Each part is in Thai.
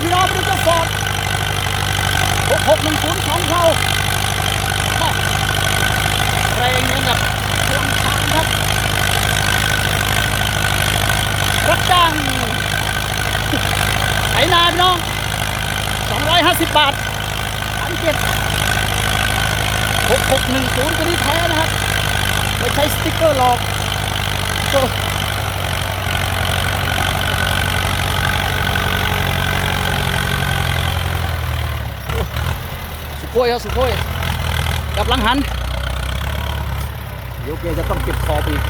พี่น้องไปดูเจ้าฟอร์ดหกหกหนึ่งศูนย์สองเขาแรงเหมือนกับพลังช้างครับรับจ้างไถนาพี่น้อง250บบาทพันเจ็ดหกหกหนึ่งศูนย์ตัวนี้แท้นะครับไม่ใช้สติ๊กเกอร์หลอก โอ้สุโขยครับสุโขยกับหลังหันเดี๋ยวแกจะต้องเก็บคอบอีก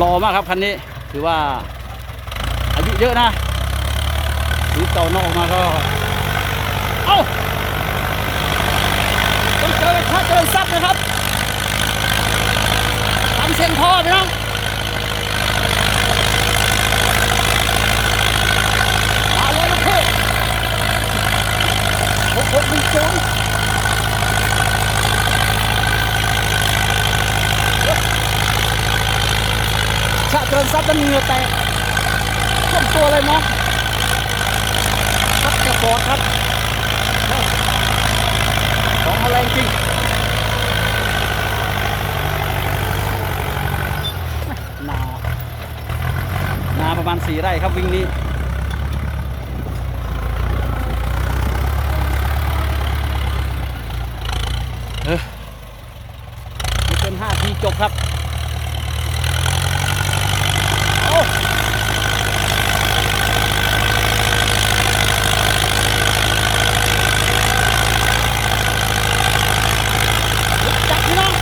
รอมากครับคันนี้ถือว่าอายุเยอะนะหรือเก่านอกมาก็เอ้าต้องเจอถ้าเจอซับนะครับทำเสียงพ่อไปน้องมาเลยนะเพื่อนหกหกหนึ่งศูนย์ชาเจริญทรัพย์นั้นเหงื่อแตกท่วมตัวเลยน้องครับกระบอกครับของแรงจริงนานาประมาณสี่ไร่ครับวิ่งนี้ เออไม่เกินห้าทีจบครับโอ้จับพี่น้อง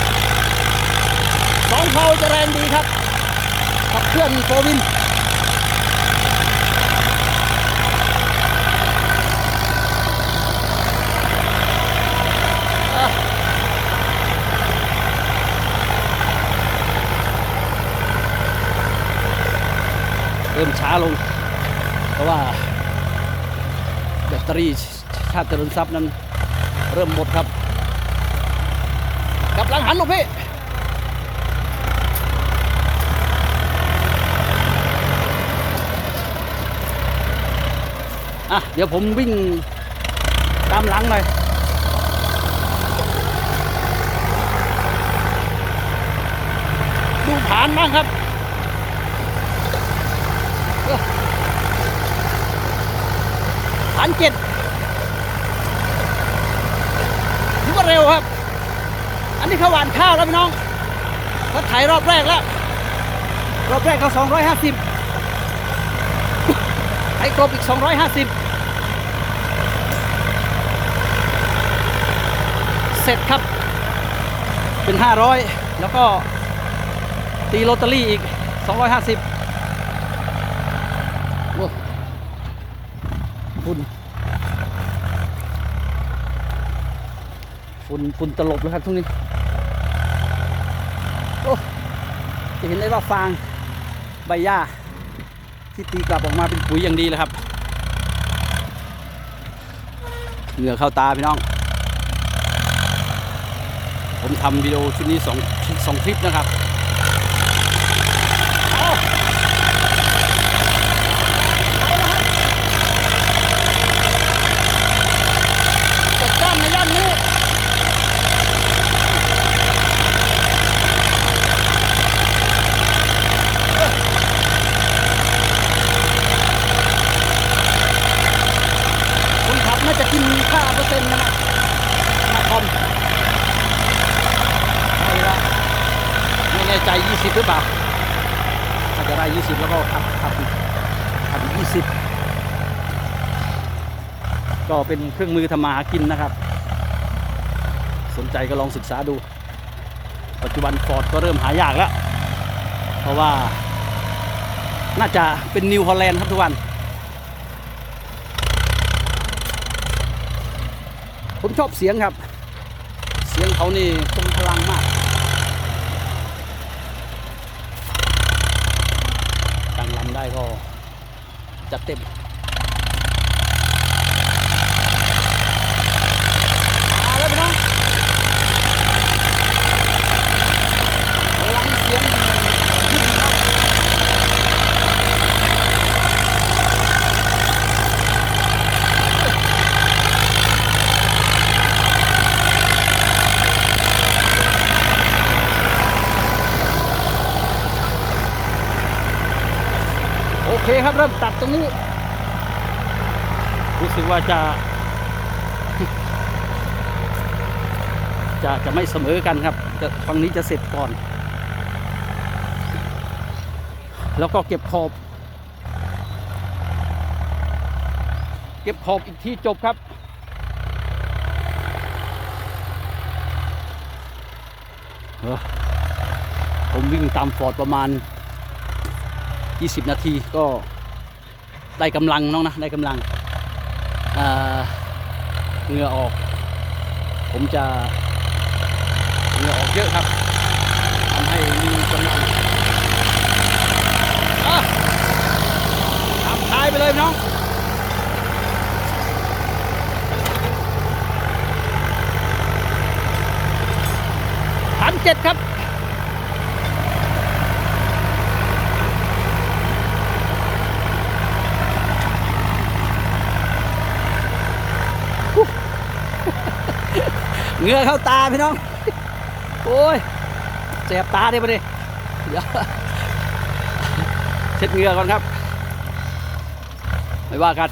สองเขาจะแรงดีครับื่อนโฟวินเริ่มช้าลง เพราะว่าแบตเตอรี่ชาติเจริญทรัพย์นั้น เริ่มหมดครับ กลับหลังหันลูกพี่่ะเดี๋ยวผมวิ่งตามหลังหน่อยดูผ่านบ้างครับผ่านเจ็ดถือว่าเร็วครับ อันนี้เขาหวานข้าวแล้วพี่น้องเขาถ่ายรอบแรกแล้ว รอบแรกเขา250ไอ้ครบอีก 250 เสร็จครับ เป็นห้าร้อยแล้วก็ตีโรตารี่อีกสองร้อยห้าสิบโอ้ฝุ่นฝุ่นฝุ่นตลบเลยครับทุกนี้โอ้จะเห็นได้ว่าฟางใบหญ้าที่ตีกลับออกมาเป็นปุ๋ยอย่างดีเลยครับ เหงื่อเข้าตาพี่น้อง ผมทำวิดีโอชุดนี้สองสองคลิปนะครับเอาจัดจ้านในย่านนี้คนขับน่าจะกินค่าเปอร์เซ็นต์นะครับมาคอมไม่ละไม่แน่ ใจ 20 หรือเปล่าถ้าจะได้ 20 แล้วก็ขับขับอีกขับอีก20ก็เป็นเครื่องมือทำมาหากินนะครับ สนใจก็ลองศึกษาดู ปัจจุบันฟอร์ดก็เริ่มหายากแล้ว เพราะว่าน่าจะเป็นนิวฮอลแลนด์ครับทุกวันผมชอบเสียงครับ เสียงเขานี่ทรงพลังมา ก็จัดเต็ม มาแล้วพี่น้องพลังเสียง เคครับเริ่มตัดตรงนี้ รู้สึกว่าจะ จะจะไม่เสมอกันครับจะฝั่งนี้จะเสร็จก่อน แล้วก็เก็บขอบ เก็บขอบอีกทีจบครับผมวิ่งตามฟอร์ดประมาณ 20 นาทีก็ได้กำลังน้องนะได้กำลังเหงื่อออก ผมจะเหงื่อออกเยอะครับทำให้มีกำลังทำท้ายไปเลยน้องพันเจ็ดครับ เงือเข้าตาพี่น้อง โอ้ยเสียบตาดิปะดิเดี๋ยวเช็ดเงือก่อนครับ ไม่ว่ากัน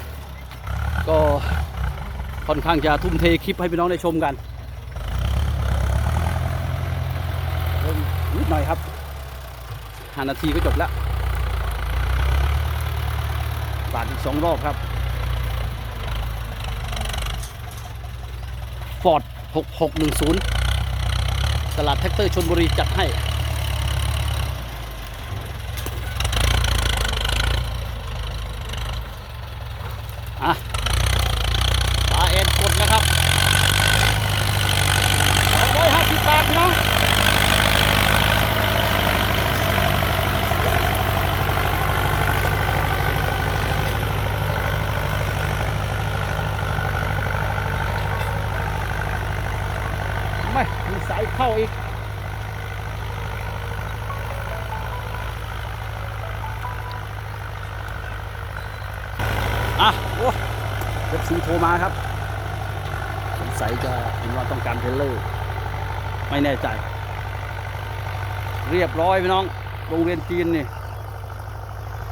ก็ค่อนข้างจะทุ่มเทคลิปให้พี่น้องได้ชมกันนิดหน่อยครับห้านาทีก็จบแล้วบาทอีกสองรอบครับ ฟอร์ด 6610 ตลาดแท็กเตอร์ชนบุรีจัดให้ อะปลาเอ็นกดนะครับ250บาทพี่น้อง ไม่มีสายเข้าอีก อะ โอ้ เว็บซีโทรมาครับ สงสัยจะเห็นว่าต้องการเทรลเลอร์ ไม่แน่ใจ เรียบร้อยพี่น้อง โรงเรียนจีนนี่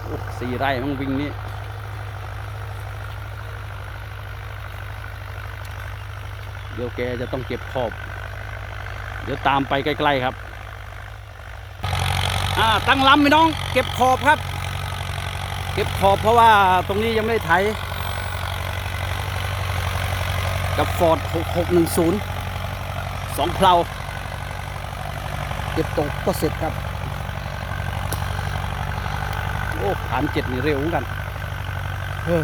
โอ้สี่ไร่มังวิ่งนี้เดี๋ยวแกจะต้องเก็บขอบ เดี๋ยวตามไปใกล้ ๆครับ อ่าตั้งลำพี่น้อง เก็บขอบครับ เก็บขอบเพราะว่าตรงนี้ยังไม่ได้ไถ กับฟอร์ด6610 สองเพลาเก็บตกก็เสร็จครับ โอ้ผ่านเจ็ดนี่เร็วเหมือนกันเออ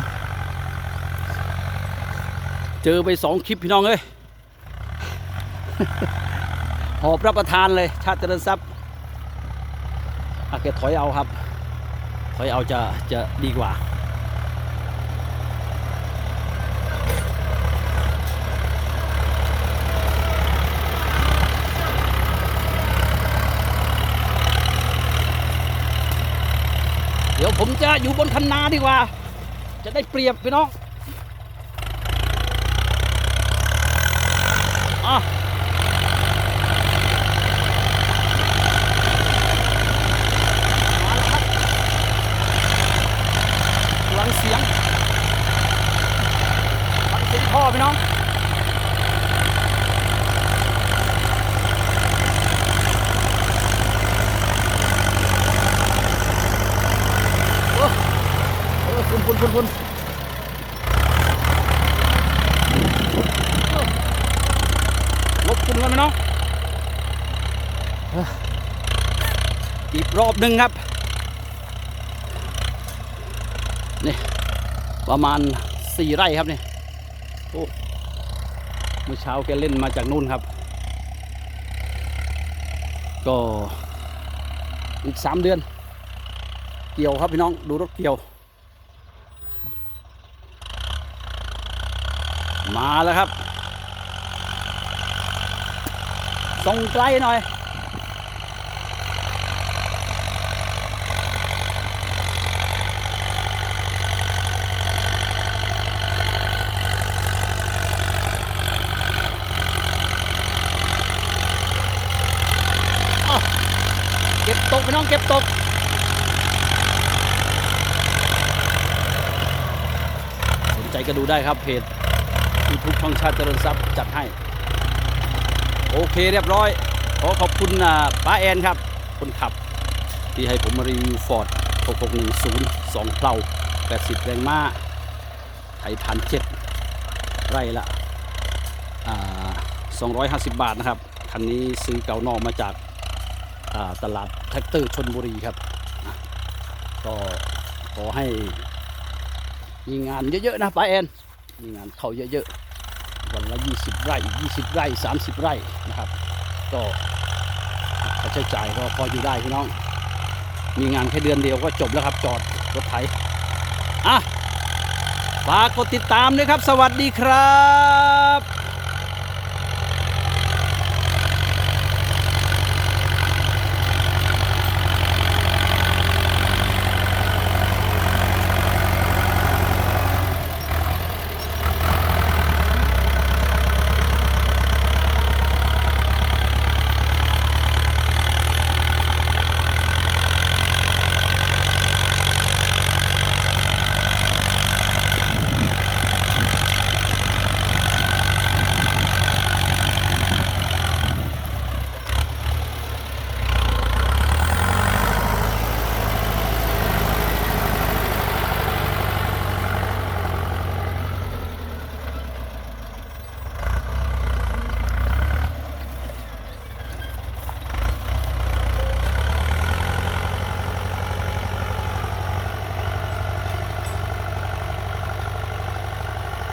เจอไปสองคลิปพี่น้องเอ้ยหอบรับประทานเลย ชาติเจริญทรัพย์อาเกถอยเอาครับ ถอยเอาจะจะดีกว่า ผมจะอยู่บนคันนาดีกว่า จะได้เปรียบพี่น้องอะมาแล้วครับฟังเสียงฟังเสียงพ่อพี่น้อง โอ้เออคุณคุณคุณคุณลบคุณกันไหมน้องเอีกรอบหนึ่งครับ นี่ ประมาณสี่ไร่ครับนี่โอ้เมื่อเช้าแกเล่นมาจากนู่นครับ ก็อีกสามเดือน เกี่ยวครับพี่น้องดูรถเกี่ยว มาแล้วครับส่งไกลหน่อย เก็บตกพี่น้องเก็บตกใจก็ดูได้ครับเพจยูทูบช่องชาติเจริญทรัพย์จัดให้ โอเคเรียบร้อย ขอขอบคุณอ่าป้าแอนครับ คนขับ ที่ให้ผมมารีวิวฟอร์ด6610 2เพลา80 แรงม้าไทยพันเจ็ดไร่ละอ่า250 บาทนะครับ คันนี้ซื้อเก่านอกมาจาก ตลาดแท็กเตอร์ชนบุรีครับ ก็ขอให้มีงานเยอะ ๆ นะป้าแอน มีงานเข้าเยอะๆ วันละ 20 ไร่ 20 ไร่ 30 ไร่นะครับ ก็ค่าใช้จ่ายก็พออยู่ได้พี่น้อง มีงานแค่เดือนเดียวก็จบแล้วครับจอดรถไถอะฝากกดติดตามด้วยครับ สวัสดีครับ